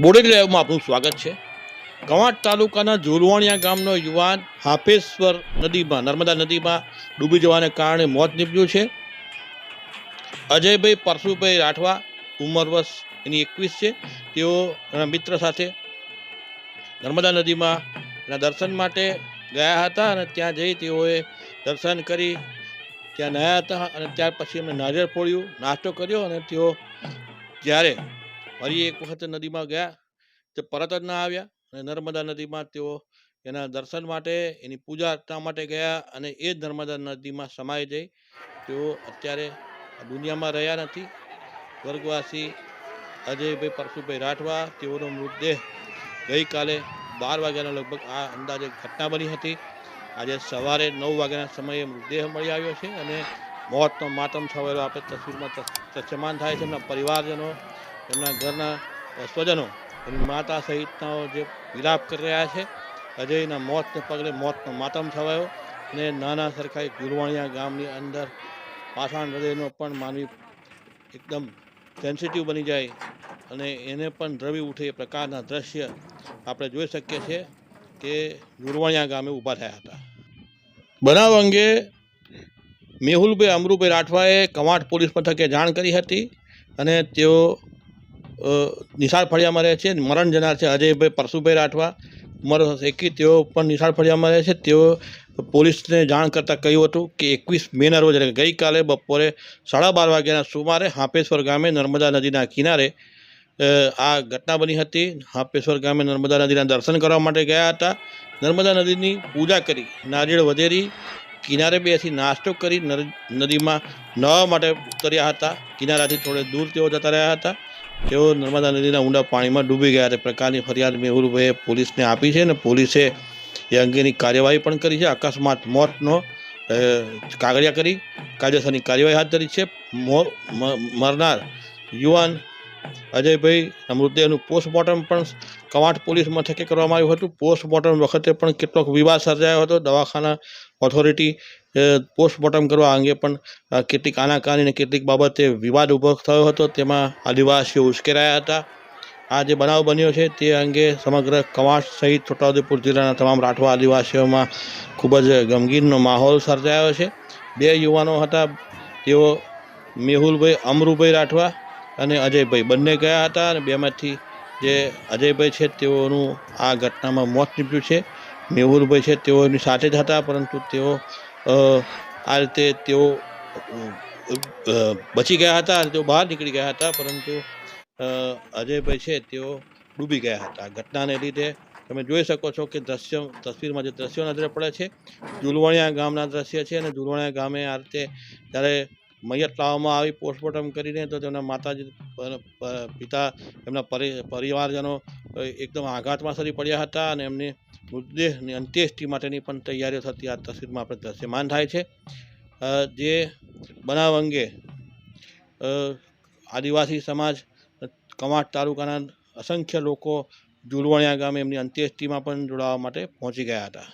બોડેલી લાઈવમાં આપનું સ્વાગત છે. કવાંટ તાલુકાના જોલવાણિયા ગામનો યુવાન હાફેશ્વર નદીમાં, નર્મદા નદીમાં ડૂબી જવાને કારણે મોત નીપજ્યું છે. અજયભાઈ પરશુભાઈ રાઠવા ઉંમર વર્ષ એની એકવીસ છે. તેઓ એના મિત્ર સાથે નર્મદા નદીમાં એના દર્શન માટે ગયા હતા અને ત્યાં જઈ તેઓએ દર્શન કરી, ત્યાં નાહ્યા હતા અને ત્યાર પછી એમણે નારિયેળ ફોડ્યું, નાસ્તો કર્યો અને તેઓ જ્યારે ફરી એક વખત નદીમાં ગયા. તે પરત જ ના આવ્યા અને નર્મદા નદીમાં તેઓ એના દર્શન માટે, એની પૂજા અર્ચના માટે ગયા અને એ નર્મદા નદીમાં સમાઈ જઈ. તેઓ અત્યારે દુનિયામાં રહ્યા નથી. સ્વર્ગવાસી અજયભાઈ પરશુભાઈ રાઠવા, તેઓનો મૃતદેહ ગઈકાલે બાર વાગ્યાના લગભગ આ અંદાજે ઘટના બની હતી. આજે સવારે નવ વાગ્યાના સમયે મૃતદેહ મળી આવ્યો છે અને મોતનો માતમ છવાયેલો આપણે તસવીરમાં તસ- થાય છે. એમના પરિવારજનો એમના ઘરના સ્વજનો, એમની માતા સહિતના જે વિલાપ કરી રહ્યા છે, અજયના મોતને પગલે મોતનો માતમ છવાયો અને નાના સરખાઈ ગુરવાણિયા ગામની અંદર પાષાણ હૃદયનો પણ માનવી એકદમ સેન્સિટિવ બની જાય અને એને પણ દ્રવી ઉઠે એ પ્રકારના દ્રશ્ય આપણે જોઈ શકીએ છીએ કે ગુરવાણિયા ગામે ઊભા થયા હતા. બનાવ અંગે મેહુલભાઈ અમરુભાઈ રાઠવાએ કવાંટ પોલીસ મથકે જાણ કરી હતી અને તેઓ નિશાળ ફળિયામાં રહે છે, મરણ જનાર છે અજયભાઈ પરશુભાઈ રાઠવા. ઉંમર એકી, તેઓ પણ નિશાળ ફળિયામાં રહે છે. તેઓ પોલીસને જાણ કરતાં કહ્યું હતું કે એકવીસ મેના રોજ ગઈકાલે બપોરે સાડા બાર વાગ્યાના સુમારે હાંપેશ્વર ગામે નર્મદા નદીના કિનારે આ ઘટના બની હતી. હાંપેશ્વર ગામે નર્મદા નદીના દર્શન કરવા માટે ગયા હતા. નર્મદા નદીની પૂજા કરી, નારિયેળ વધેરી, કિનારે બેસી નાસ્તો કરી નદીમાં નવા માટે ઉતર્યા હતા. કિનારાથી થોડે દૂર તેઓ જતા રહ્યા હતા. તેઓ નર્મદા નદીના ઊંડા પાણીમાં ડૂબી ગયા તે પ્રકારની ફરિયાદ મેહુલભાઈએ પોલીસને આપી છે અને પોલીસે એ અંગેની કાર્યવાહી પણ કરી છે. અકસ્માત મોતનો કાગળિયા કરી, કાયદેસરની કાર્યવાહી હાથ ધરી છે. મરનાર યુવાન અજયભાઈ મૃતદેહનું પોસ્ટમોર્ટમ પણ કવાંટ પોલીસ મથકે કરવામાં આવ્યું હતું. પોસ્ટમોર્ટમ વખતે પણ કેટલોક વિવાદ સર્જાયો હતો. દવાખાના ઓથોરિટી પોસ્ટમોર્ટમ કરવા અંગે પણ કેટલીક આનાકાની અને કેટલીક બાબતે વિવાદ ઊભો થયો હતો. તેમાં આદિવાસીઓ ઉશ્કેરાયા હતા. આ જે બનાવ બન્યો છે તે અંગે સમગ્ર કવાંટ સહિત છોટાઉદેપુર જિલ્લાના તમામ રાઠવા આદિવાસીઓમાં ખૂબ જ ગમગીનનો માહોલ સર્જાયો છે. બે યુવાનો હતા. તેઓ મેહુલભાઈ, અમરુભાઈ રાઠવા અને અજયભાઈ બંને ગયા હતા અને બેમાંથી જે અજયભાઈ છે તેઓનું આ ઘટનામાં મોત નીપજ્યું છે. મેહુલભાઈ છે તેઓની સાથે જ હતા, પરંતુ તેઓ આ રીતે તેઓ બચી ગયા હતા તેઓ બહાર નીકળી ગયા હતા, પરંતુ અજયભાઈ છે તેઓ ડૂબી ગયા હતા. ઘટનાને લીધે તમે જોઈ શકો છો કે દ્રશ્ય, તસવીરમાં જે દ્રશ્યો નજરે પડે છે, જુલવણિયા ગામના દ્રશ્ય છે અને જુલવણિયા ગામે આ રીતે જ્યારે મૈયત લાવવામાં આવી, પોસ્ટમોર્ટમ કરીને તો તેમના માતાજી પિતા એમના પરિવારજનો એકદમ આઘાતમાં સરી પડ્યા હતા અને એમની મૃતદેહની અંત્યેષ્ટિ માટેની પણ તૈયારીઓ થતી આ તસવીરમાં આપણે દ્રશ્યમાન થાય છે. જે બનાવ અંગે આદિવાસી સમાજ, કમાટ તાલુકાના અસંખ્ય લોકો જુલવણિયા ગામે એમની અંત્યેષ્ટિમાં પણ જોડાવા માટે પહોંચી ગયા હતા.